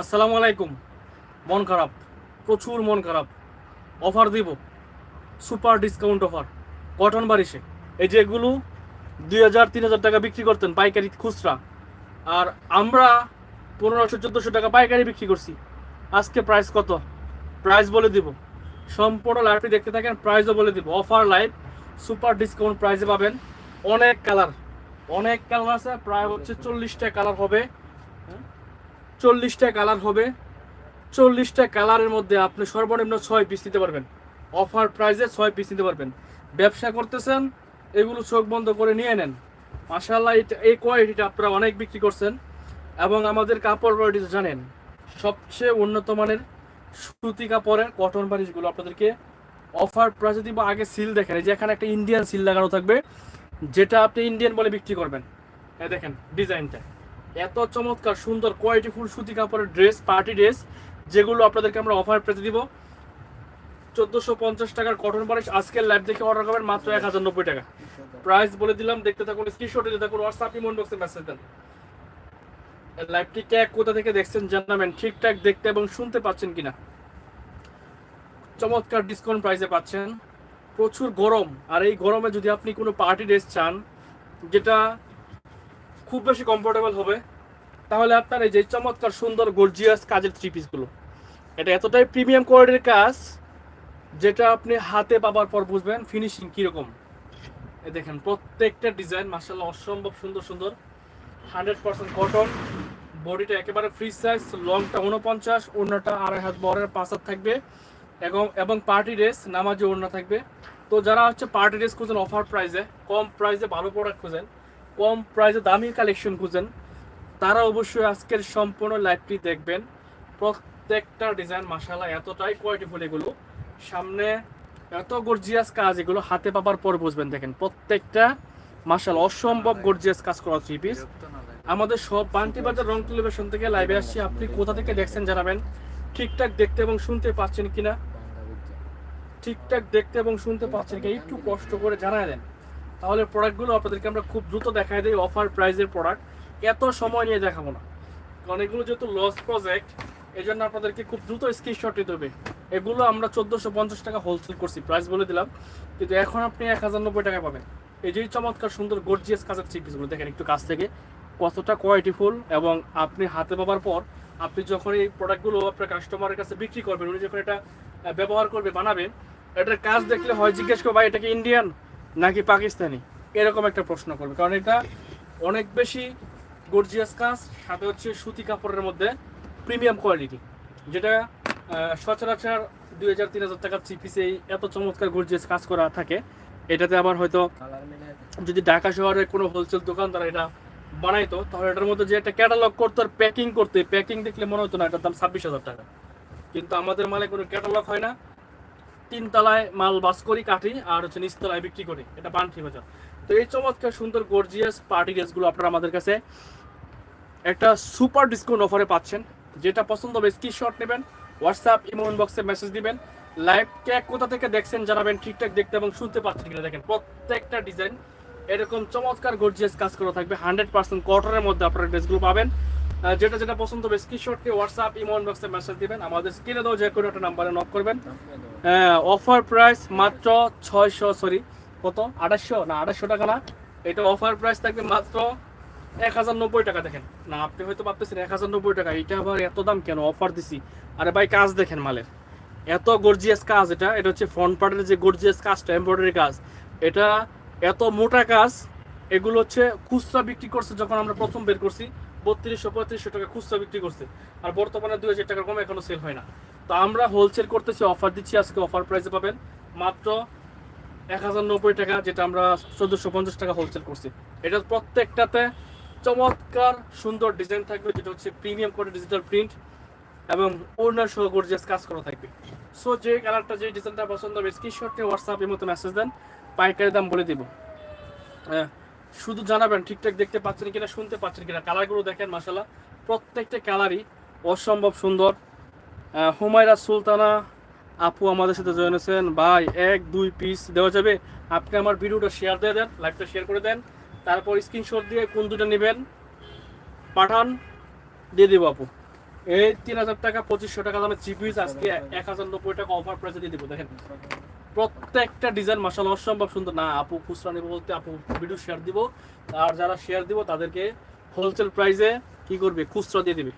আসসালামু আলাইকুম। মন খারাপ। প্রচুর মন খারাপ। অফার দিব। Super discount offer. কটন বারিশে। এই যে এগুলো দুই হাজার, তিন হাজার টাকা বিক্রি করতেন পাইকারি খুচরা। আর আমরা পনেরোশো, চোদ্দোশো টাকা পাইকারি বিক্রি করছি। আজকে প্রাইস কত? প্রাইস বলে দিব। সম্পূর্ণ লাইভটি দেখতে থাকেন প্রাইসও বলে দিব। অফার লাইভ সুপার ডিসকাউন্ট প্রাইসে পাবেন। অনেক কালার অনেক কালার আছে, প্রায় হচ্ছে চল্লিশটা কালার হবে। চল্লিশটা কালার হবে। চল্লিশটা কালারের মধ্যে আপনি সর্বনিম্ন ছয় পিস নিতে পারবেন। অফার প্রাইসে ছয় পিস নিতে পারবেন। ব্যবসা করতেছেন, এগুলো চোখ বন্ধ করে নিয়ে নেন। মাসাল্লাহ এই কোয়ালিটিটা আপনারা অনেক বিক্রি করছেন এবং আমাদের কাপড় কোয়ালিটি জানেন। সবচেয়ে উন্নত মানের সুতি কাপড়ের কটন বারিশগুলো আপনাদেরকে অফার প্রাইসে দিব। আগে সিল দেখেন, এই যে এখানে একটা ইন্ডিয়ান সিল লাগানো থাকবে, যেটা আপনি ইন্ডিয়ান বলে বিক্রি করবেন। এই দেখেন ডিজাইনটা এত চমৎকার, সুন্দর কোয়ালিটি ফুল সুতি কাপড়ের ড্রেস পার্টি ড্রেস যেগুলো আপনাদেরকে আমরা অফার পেতে দিব। চোদ্দোশো পঞ্চাশ টাকার কটন বারিশ আজকের লাইভ দেখে অর্ডার করবেন মাত্র এক হাজার নব্বই টাকা। প্রাইস বলে দিলাম, দেখতে থাকুন স্ক্রিনশট দিতে থাকুন হোয়াটসঅ্যাপ ইমন বক্সে মেসেজ দেন। লাইভটি কে, কোথা থেকে দেখছেন জানাবেন, ঠিকঠাক দেখতে এবং শুনতে পাচ্ছেন কিনা। চমৎকার ডিসকাউন্ট প্রাইসে পাচ্ছেন। প্রচুর গরম, আর এই গরমে যদি আপনি কোনো পার্টি ড্রেস চান, যেটা খুব বেশি কমফোর্টেবল হবে। তাহলে আপনার এই যে চমৎকার সুন্দর গর্জিয়াস কাজের থ্রি পিসগুলো এটা এতটাই প্রিমিয়াম কোয়ালিটির কাজ, যেটা আপনি হাতে পাবার পর বুঝবেন ফিনিশিং কীরকম। এ দেখেন, প্রত্যেকটা ডিজাইন মার্শাল্লাহ অসম্ভব সুন্দর সুন্দর। হান্ড্রেড পার্সেন্ট কটন বডিটা একেবারে ফ্রি সাইজ লংটা উনপঞ্চাশ ওড়নাটা আড়াই হাত বরের পাঁচ হাত থাকবে। এবং এবং পার্টি ড্রেস নামাজে ওড়না থাকবে। তো যারা হচ্ছে পার্টি ড্রেস খুঁজেন অফার প্রাইসে কম প্রাইসে ভালো প্রোডাক্ট খুঁজেন কম প্রাইসে দামি কালেকশন খুঁজেন। তারা অবশ্যই আজকের সম্পূর্ণ লাইভটি দেখবেন। প্রত্যেকটা ডিজাইন মাসালা এতটাই কোয়ালিটিফুল এগুলো। সামনে এত গর্জিয়াস কাজ এগুলো হাতে পাবার পর বুঝবেন, দেখেন, প্রত্যেকটা মাসাল অসম্ভব গর্জিয়াস কাজ করা থ্রি পিস আমাদের সব বান্টি বাজার রং টেলিভিশন থেকে লাইভে আসছি। আপনি কোথা থেকে দেখছেন জানাবেন। ঠিকঠাক দেখতে এবং শুনতে পাচ্ছেন কিনা? ঠিকঠাক দেখতে এবং শুনতে পাচ্ছেন কিনা? একটু কষ্ট করে জানায় দেন। তাহলে প্রোডাক্টগুলো আপনাদেরকে আমরা খুব দ্রুত দেখাই দিই, অফার প্রাইজের প্রোডাক্ট। এত সময় নিয়ে দেখাবো না। এগুলো যেহেতু লস প্রজেক্ট এই জন্য আপনাদেরকে খুব দ্রুত স্ক্রিনশট দিতে হবে। এগুলো আমরা চোদ্দোশো পঞ্চাশ টাকা হোলসেল করছি প্রাইস বলে দিলাম। কিন্তু এখন আপনি এক হাজার নব্বই টাকা পাবেন। এই যে চমৎকার সুন্দর গর্জিয়াস কাজের থ্রি পিসগুলো দেখেন একটু কাছ থেকে। কতটা কোয়ালিটিফুল এবং আপনি হাতে পাবার পর আপনি যখন এই প্রোডাক্টগুলো আপনার কাস্টমারের কাছে বিক্রি করবেন, উনি যখন এটা ব্যবহার করবে বানাবেন এটার কাজ দেখলে হয় জিজ্ঞেস করবে, ভাই, এটা কি ইন্ডিয়ান নাকি পাকিস্তানি? এরকম একটা প্রশ্ন করবে। কারণ এটা অনেক বেশি গর্জিয়াস কাজ, সাথে হচ্ছে সুতি কাপড়ের মধ্যে প্রিমিয়াম কোয়ালিটি যেটা সচরাচর দুই হাজার তিন হাজার টাকার থ্রি পিসে এত চমৎকার গর্জিয়াস কাজ করা থাকে। এটাতে আবার হয়তো যদি ঢাকা শহরে কোনো হোলসেল দোকান তারা এটা বানাইতো, তাহলে এটার মধ্যে যে একটা ক্যাটালগ করতো আর প্যাকিং করতে প্যাকিং দেখলে মনে হতো না এটার দাম ছাব্বিশ হাজার টাকা। কিন্তু আমাদের মালে কোনো ক্যাটালগ হয় না। তিন তলায় মাল বাস করি, কাটি, আর হচ্ছে নিচতলায় বিক্রি করি। এটা বান্টি বাজার। তো এই চমৎকার, সুন্দর গর্জিয়াস পার্টি ড্রেসগুলো আপনারা আমাদের কাছে একটা সুপার ডিসকাউন্ট অফারে পাচ্ছেন। যেটা পছন্দ হবে স্ক্রিনশট নেবেন হোয়াটসঅ্যাপ ইমো ইনবক্সে মেসেজ দিবেন। লাইভ কে কোথা থেকে দেখছেন জানাবেন, ঠিকঠাক দেখতে এবং শুনতে পাচ্ছেন কিনা দেখেন। প্রত্যেকটা ডিজাইন এরকম চমৎকার গর্জিয়াস কাজ করা থাকবে। হান্ড্রেড পার্সেন্ট কটনের মধ্যে আপনারা ড্রেসগুলো পাবেন। যেটা যেটা পছন্দ হবে স্ক্রিনশটকে হোয়াটসঅ্যাপ ইমো ইনবক্সে মেসেজ দিবেন। আমাদের স্ক্রিনে দাও যে কোনো একটা নাম্বারে নক করবেন। অফার প্রাইস মাত্র ছয়শো সরি কত? আঠাশশো? না, আঠাশশো টাকা না। এটা অফার প্রাইস থাকবে মাত্র এক হাজার নব্বই টাকা, দেখেন। না, আপনি হয়তো ভাবতেছেন এক হাজার নব্বই টাকা, এটা আবার এত দাম কেন? অফার দিছি। আরে ভাই, কাজ দেখেন মালের। এত গর্জিয়াস কাজ এটা। এটা হচ্ছে ফ্রন্ট পার্টের যে গর্জিয়াস কাজটা এমব্রয়ডারি কাজ। এটা এত মোটা কাজ, এগুলো হচ্ছে খুচরা বিক্রি করছে যখন আমরা প্রথম বের করছি। বত্রিশশো পঁয়ত্রিশশো টাকা খুচরা বিক্রি করছে। আর বর্তমানে দুই হাজার টাকার কম এখনও সেল হয় না। তো আমরা হোলসেল করতেছি অফার দিচ্ছি আজকে অফার প্রাইসে পাবেন। মাত্র এক হাজার নব্বই টাকা যেটা আমরা চোদ্দোশো পঞ্চাশ টাকা হোলসেল করছি। এটা প্রত্যেকটাতে চমৎকার সুন্দর ডিজাইন থাকবে যেটা হচ্ছে প্রিমিয়াম করে ডিজিটাল প্রিন্ট এবং ওনার সহ গর্জিয়াস কাজ করা থাকবে। সো যে কালারটা যে ডিজাইনটা পছন্দ হবে স্ক্রিনশটে হোয়াটসঅ্যাপের মতো মেসেজ দেন পাইকারি দাম বলে দিব। হ্যাঁ, শুধু জানাবেন, ঠিকঠাক দেখতে পাচ্ছেন কিনা, শুনতে পাচ্ছেন কিনা। কালারগুলো দেখেন মাসাল্লাহ প্রত্যেকটা কালারই অসম্ভব সুন্দর। হুমায়রা সুলতানা আপু আমাদের সাথে জয়েন হয়েছেন। ভাই, এক, দুই পিস দেওয়া যাবে। আপনি আমার ভিডিওটা শেয়ার দিয়ে দেন লাইভটা শেয়ার করে দেন। তারপর স্ক্রিনশট দিয়ে কোন দুটো নেবেন, পাঠান, দিয়ে দেবো আপু। এই তিন হাজার টাকা, পঁচিশশো টাকা দামে থ্রি পিস আজকে এক হাজার নব্বই টাকা অফার প্রাইসে দিয়ে দিব, দেখেন। প্রত্যেকটা ডিজাইন মাসাল অসম্ভব সুন্দর। না, আপু খুচরা নেব বলতে, আপু ভিডিও শেয়ার দিব। আর যারা শেয়ার দিব, তাদেরকে হোলসেল প্রাইসে কি করবে? খুচরা দিয়ে দিবে।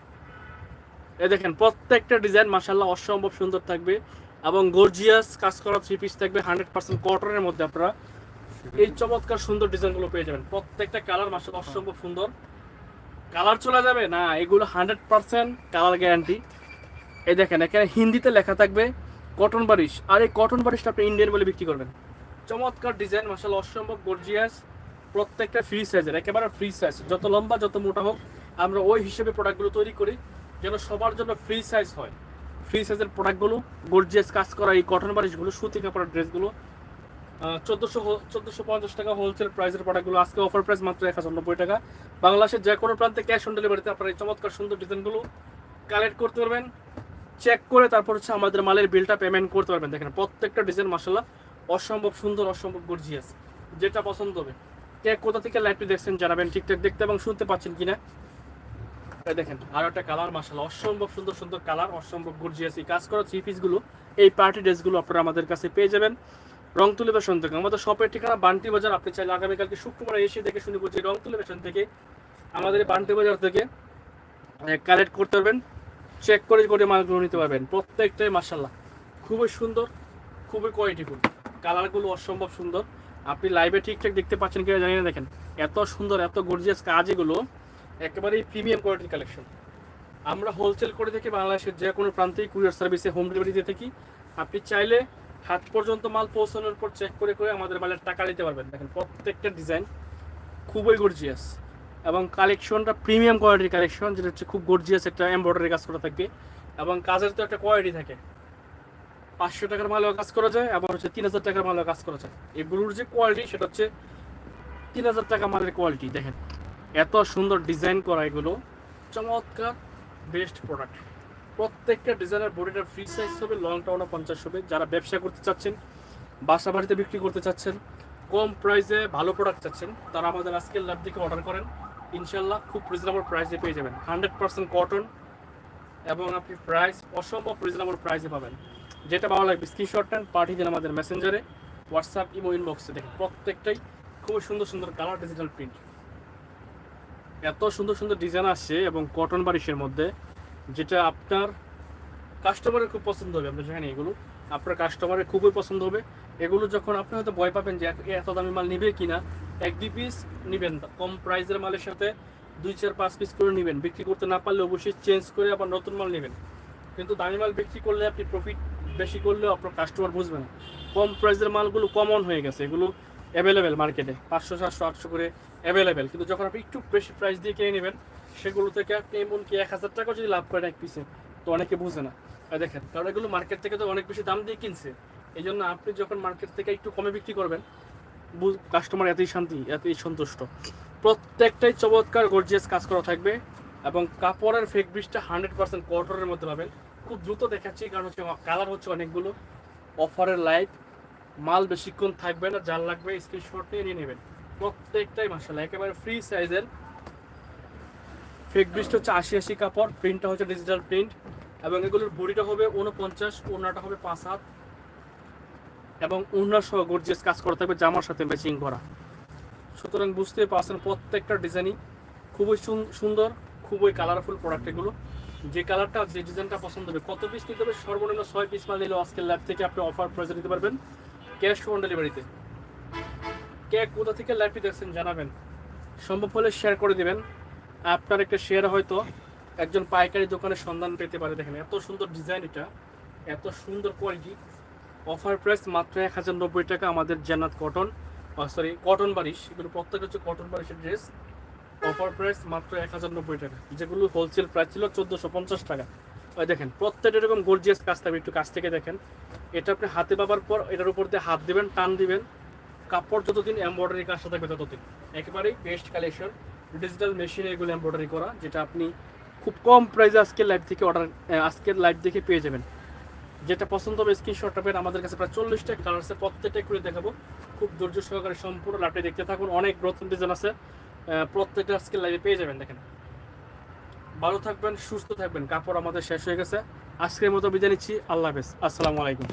এ দেখেন, প্রত্যেকটা ডিজাইন মাসাল্লাহ অসম্ভব সুন্দর থাকবে এবং গর্জিয়াস কাজ করা থ্রি পিস থাকবে হান্ড্রেড পার্সেন্ট কটনের মধ্যে আপনারা। এই চমৎকার সুন্দর ডিজাইনগুলো পেয়ে যাবেন। প্রত্যেকটা কালার মাসাল্লাহ অসম্ভব সুন্দর। কালার চলে যাবে? না, এগুলো হান্ড্রেড পার্সেন্ট কালার গ্যারান্টি এই দেখেন, এখানে হিন্দিতে লেখা থাকবে কটন বারিশ। আর এই কটন বারিশটা আপনি ইন্ডিয়ান বলে বিক্রি করবেন। চমৎকার ডিজাইন মাসাল অসম্ভব গর্জিয়াস প্রত্যেকটা ফ্রি সাইজের একেবারে ফ্রি সাইজ যত লম্বা, যত মোটা হোক, আমরা ওই হিসেবে প্রোডাক্টগুলো তৈরি করি, যেন সবার জন্য ফ্রি সাইজ হয়। ফ্রি সাইজের প্রোডাক্টগুলো গর্জিয়াস কাজ করা এই কটন বারিশগুলো, সুতি কাপড়ের ড্রেসগুলো। চোদ্দোশো চোদ্দোশো পঞ্চাশ টাকা হোলসেল প্রাইসের প্রোডাক্টগুলো আজকে অফার প্রাইস মাত্র এক হাজার নব্বই টাকা। বাংলাদেশের যে কোনো প্রান্তে ক্যাশ অন ডেলিভারিতে আপনারা এই চমৎকার সুন্দর ডিজাইনগুলো কালেক্ট করতে পারবেন। চেক করে তারপর হচ্ছে আমাদের মালের বিলটা পেমেন্ট করতে পারবেন। দেখেন, প্রত্যেকটা ডিজাইন মাসাল্লাহ অসম্ভব সুন্দর, অসম্ভব গর্জিয়াস যেটা পছন্দ হবে। কে কোথা থেকে লাইভটি দেখছেন জানাবেন ঠিকঠাক দেখতে এবং শুনতে পাচ্ছেন কিনা। দেখেন, আর একটা কালার মাসাল্লাহ অসম্ভব সুন্দর সুন্দর কালার অসম্ভব গর্জিয়াস এই কাজ করা থ্রি পিসগুলো এই পার্টি ড্রেসগুলো আপনারা আমাদের কাছে পেয়ে যাবেন। রং তুলে বেসন থেকে। আমাদের শপের ঠিকানা বান্টি বাজার। আপনি চাইলে আগামীকালকে শুক্রবার এসে দেখে শুনে বলছি রং তুলে বেসন থেকে আমাদের বান্টি বাজার থেকে কালেক্ট করতে পারবেন। চেক করে করে মালগুলো নিতে পারবেন। প্রত্যেকটাই মাসাল্লাহ খুবই সুন্দর, খুবই কোয়ালিটিফুল কালারগুলো অসম্ভব সুন্দর। আপনি লাইভে ঠিকঠাক দেখতে পাচ্ছেন কিনা জানি না, দেখেন। এত সুন্দর, এত গর্জিয়াস কাজ এগুলো একেবারেই প্রিমিয়াম কোয়ালিটির কালেকশন আমরা হোলসেল করে থাকি বাংলাদেশের যে কোনো প্রান্তেই কুরিয়ার সার্ভিসে হোম ডেলিভারি দিয়ে থাকি। আপনি চাইলে হাত পর্যন্ত মাল পৌঁছানোর পর চেক করে করে আমাদের মালের টাকা দিতে পারবেন। দেখেন প্রত্যেকটা ডিজাইন খুবই গর্জিয়াস এবং কালেকশনটা প্রিমিয়াম কোয়ালিটির কালেকশন যেটা হচ্ছে খুব গর্জিয়াস একটা এমব্রয়ডারি কাজ করা থাকবে। এবং কাজের তো একটা কোয়ালিটি থাকে। পাঁচশো টাকার মালেও কাজ করা যায়, আবার হচ্ছে তিন হাজার টাকার মালেও কাজ করা যায়। এগুলোর যে কোয়ালিটি সেটা হচ্ছে তিন হাজার টাকা মালের কোয়ালিটি দেখেন। এত সুন্দর ডিজাইন করা এগুলো। চমৎকার বেস্ট প্রোডাক্ট প্রত্যেকটা ডিজাইনের বডিটা ফ্রি সাইজ হবে লং টাউনে পঞ্চাশ হবে। যারা ব্যবসা করতে চাচ্ছেন, বাসা বাড়িতে বিক্রি করতে চাচ্ছেন, কম প্রাইসে ভালো প্রোডাক্ট চাচ্ছেন, তারা আমাদের আজকের ল্যাব থেকে অর্ডার করেন। ইনশাল্লাহ খুব রিজনেবল প্রাইসে পেয়ে যাবেন। হান্ড্রেড পার্সেন্ট কটন এবং আপনি প্রাইস অসম্ভব রিজনেবল প্রাইসে পাবেন। যেটা ভালো লাগবে স্ক্রিনশট নেন, পাঠিয়ে দিন আমাদের মেসেঞ্জারে হোয়াটসঅ্যাপ ইমো ইনবক্সে দেখেন। প্রত্যেকটাই খুব সুন্দর সুন্দর কালার ডিজিটাল প্রিন্ট এত সুন্দর সুন্দর ডিজাইন আসছে এবং কটন বারিশের মধ্যে, যেটা আপনার কাস্টমারের খুব পছন্দ হবে। আপনি জানেন এগুলো, আপনার কাস্টমারের খুবই পছন্দ হবে। এগুলো যখন আপনি হয়তো ভয় পাবেন যে, এত দামি মাল নিবে কিনা? এক দুই পিস নেবেন। কম প্রাইসের মালের সাথে দুই, চার, পাঁচ পিস করে নেবেন। বিক্রি করতে না পারলে অবশ্যই চেঞ্জ করে আবার নতুন মাল নেবেন। কিন্তু দামি মাল বিক্রি করলে আপনি প্রফিট বেশি করলেও আপনার কাস্টমার বুঝবে না। কম প্রাইসের মালগুলো কমন হয়ে গেছে। এগুলো অ্যাভেলেবেল মার্কেটে পাঁচশো, সাতশো, আটশো করে অ্যাভেলেবেল কিন্তু যখন আপনি একটু বেশি প্রাইস দিয়ে কিনে নেবেন, সেগুলো থেকে আপনি এমনকি এক হাজার টাকা যদি লাভ করেন এক পিসে তো অনেকে বুঝে না। দেখেন, কারণ এগুলো মার্কেট থেকে তো অনেক বেশি দাম দিয়ে কিনছে। এই জন্য আপনি যখন মার্কেট থেকে একটু কমে বিক্রি করবেন কাস্টমার এতই শান্তি, এতই সন্তুষ্ট। প্রত্যেকটাই চমৎকার গর্জিয়াস কাজ করা থাকবে এবং কাপড়ের ফেক ব্রিজটা হান্ড্রেড পার্সেন্ট কটনের মধ্যে পাবেন। খুব দ্রুত দেখাচ্ছি, কারণ হচ্ছে কালার হচ্ছে অনেকগুলো। অফারের লাইট মাল বেশিক্ষণ থাকবে না, যার লাগবে স্ক্রিনশট নিয়ে নিয়ে নেবেন। প্রত্যেকটাই মাসাল্লাহ একেবারে ফ্রি সাইজের ফেক ব্রিজটা হচ্ছে আশি আশি কাপড় প্রিন্টটা হচ্ছে ডিজিটাল প্রিন্ট এবং এগুলোর বডিটা হবে উনপঞ্চাশ ওনাটা হবে পাঁচ হাত। এবং সহ গর্জিয়াস কাজ করা থাকবে জামার সাথে ম্যাচিং করা। সুতরাং বুঝতে পারছেন প্রত্যেকটা ডিজাইনই খুবই সুন- সুন্দর, খুবই কালারফুল প্রোডাক্ট এগুলো। যে কালারটা যে ডিজাইনটা পছন্দ হবে, কত পিস নিতে হবে? সর্বনিম্ন ছয় পিস মাল নিলে আজকের ল্যাব থেকে আপনি অফার প্রাইসে নিতে পারবেন। ক্যাশ অন ডেলিভারিতে কে কোথা থেকে ল্যাবটি দেখছেন জানাবেন। সম্ভব হলে শেয়ার করে দেবেন। আপনার একটা শেয়ার হয়তো একজন পাইকারি দোকানের সন্ধান পেতে পারে দেখেন। এত সুন্দর ডিজাইন এটা। এত সুন্দর কোয়ালিটি অফার প্রাইস মাত্র এক হাজার নব্বই টাকা আমাদের জান্নাত কটন সরি কটন বারিশ। এগুলো প্রত্যেক হচ্ছে কটন বারিশের ড্রেস অফার প্রাইস মাত্র এক হাজার নব্বই টাকা। যেগুলো হোলসেল প্রাইস ছিল চোদ্দোশো পঞ্চাশ টাকা। ওই দেখেন, প্রত্যেকটা এরকম গর্জিয়াস কাজ থাকবে, একটু কাছ থেকে দেখেন। এটা আপনি হাতে পাবার পর, এটার উপর দিয়ে হাত দিবেন, টান দিবেন। কাপড় যতদিন এমব্রয়ডারি কাজটা থাকবে ততদিন। একেবারেই বেস্ট কালেকশন ডিজিটাল মেশিনে এগুলো এমব্রয়ডারি করা, যেটা আপনি খুব কম প্রাইসে আজকের লাইভ থেকে অর্ডার আজকের লাইভ দেখে পেয়ে যাবেন। যেটা পছন্দ হবে স্ক্রিনশট পেন আমাদের কাছে প্রায় চল্লিশটা কালার আছে প্রত্যেকটা করে দেখাবো। খুব ধৈর্য সহকারে সম্পূর্ণ লাভটি দেখতে থাকুন। অনেক নতুন ডিজাইন আছে। প্রত্যেকটা আজকে লাইভে পেয়ে যাবেন, দেখেন। ভালো থাকবেন, সুস্থ থাকবেন। কাপড় আমাদের শেষ হয়ে গেছে। আজকের মতো বিদায় নিচ্ছি। আল্লাহ হাফেজ। আসসালামু আলাইকুম।